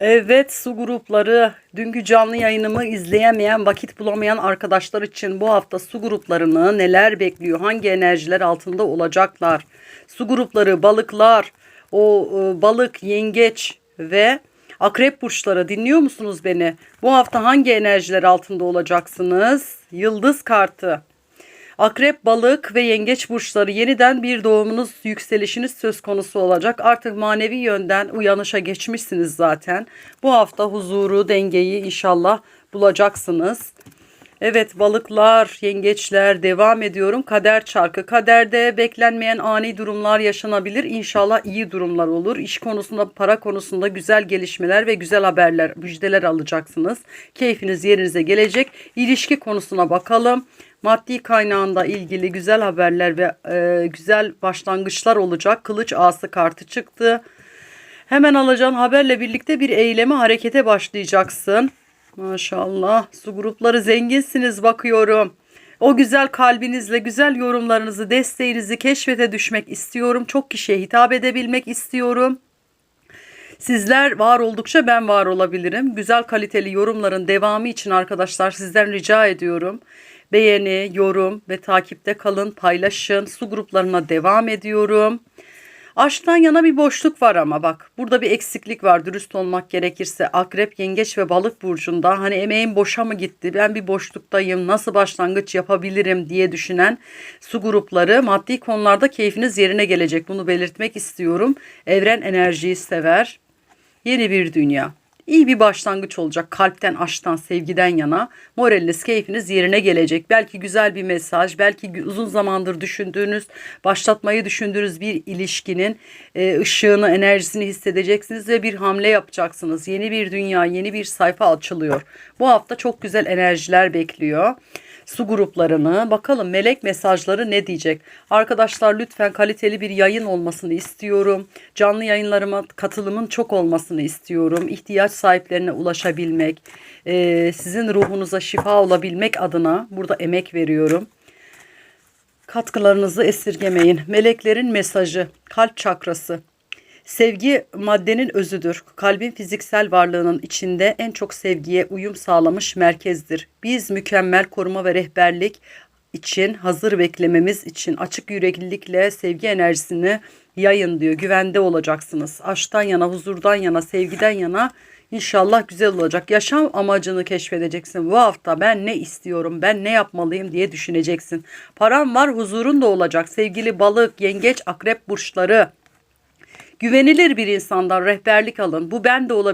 Evet su grupları dünkü canlı yayınımı izleyemeyen vakit bulamayan arkadaşlar için bu hafta su gruplarını neler bekliyor? Hangi enerjiler altında olacaklar? Su grupları balıklar, o e, balık, yengeç ve akrep burçları dinliyor musunuz beni? Bu hafta hangi enerjiler altında olacaksınız? Yıldız kartı. Akrep, balık ve yengeç burçları yeniden bir doğumunuz, yükselişiniz söz konusu olacak. Artık manevi yönden uyanışa geçmişsiniz zaten. Bu hafta huzuru, dengeyi inşallah bulacaksınız. Evet balıklar, yengeçler devam ediyorum. Kader çarkı. Kaderde beklenmeyen ani durumlar yaşanabilir. İnşallah iyi durumlar olur. İş konusunda, para konusunda güzel gelişmeler ve güzel haberler, müjdeler alacaksınız. Keyfiniz yerinize gelecek. İlişki konusuna bakalım. Maddi kaynağında ilgili güzel haberler ve e, güzel başlangıçlar olacak. Kılıç ağası kartı çıktı. Hemen alacağın haberle birlikte bir eyleme harekete başlayacaksın. Maşallah su grupları zenginsiniz bakıyorum. O güzel kalbinizle güzel yorumlarınızı, desteğinizi keşfete düşmek istiyorum. Çok kişiye hitap edebilmek istiyorum. Sizler var oldukça ben var olabilirim. Güzel kaliteli yorumların devamı için arkadaşlar sizden rica ediyorum. Beğeni, yorum ve takipte kalın, paylaşın. Su gruplarına devam ediyorum. Aşktan yana bir boşluk var ama bak burada bir eksiklik var dürüst olmak gerekirse akrep, yengeç ve balık burcunda hani emeğim boşa mı gitti ben bir boşluktayım nasıl başlangıç yapabilirim diye düşünen su grupları maddi konularda keyfiniz yerine gelecek bunu belirtmek istiyorum. Evren enerjiyi sever yeni bir dünya. İyi bir başlangıç olacak kalpten, aşktan, sevgiden yana. Moraliniz, keyfiniz yerine gelecek. Belki güzel bir mesaj, belki uzun zamandır düşündüğünüz, başlatmayı düşündüğünüz bir ilişkinin e, ışığını, enerjisini hissedeceksiniz ve bir hamle yapacaksınız. Yeni bir dünya, yeni bir sayfa açılıyor. Bu hafta çok güzel enerjiler bekliyor su gruplarını. Bakalım melek mesajları ne diyecek? Arkadaşlar lütfen kaliteli bir yayın olmasını istiyorum. Canlı yayınlarıma katılımın çok olmasını istiyorum. İhtiyaç sahiplerine ulaşabilmek, e, sizin ruhunuza şifa olabilmek adına burada emek veriyorum. Katkılarınızı esirgemeyin. Meleklerin mesajı, kalp çakrası. Sevgi maddenin özüdür. Kalbin fiziksel varlığının içinde en çok sevgiye uyum sağlamış merkezdir. Biz mükemmel koruma ve rehberlik için hazır beklememiz için açık yüreklilikle sevgi enerjisini yayın diyor. Güvende olacaksınız. Aşktan yana, huzurdan yana, sevgiden yana İnşallah güzel olacak. Yaşam amacını keşfedeceksin. Bu hafta ben ne istiyorum, ben ne yapmalıyım diye düşüneceksin. Param var, huzurun da olacak. Sevgili balık, yengeç, akrep burçları. Güvenilir bir insandan rehberlik alın. Bu ben de olabilir.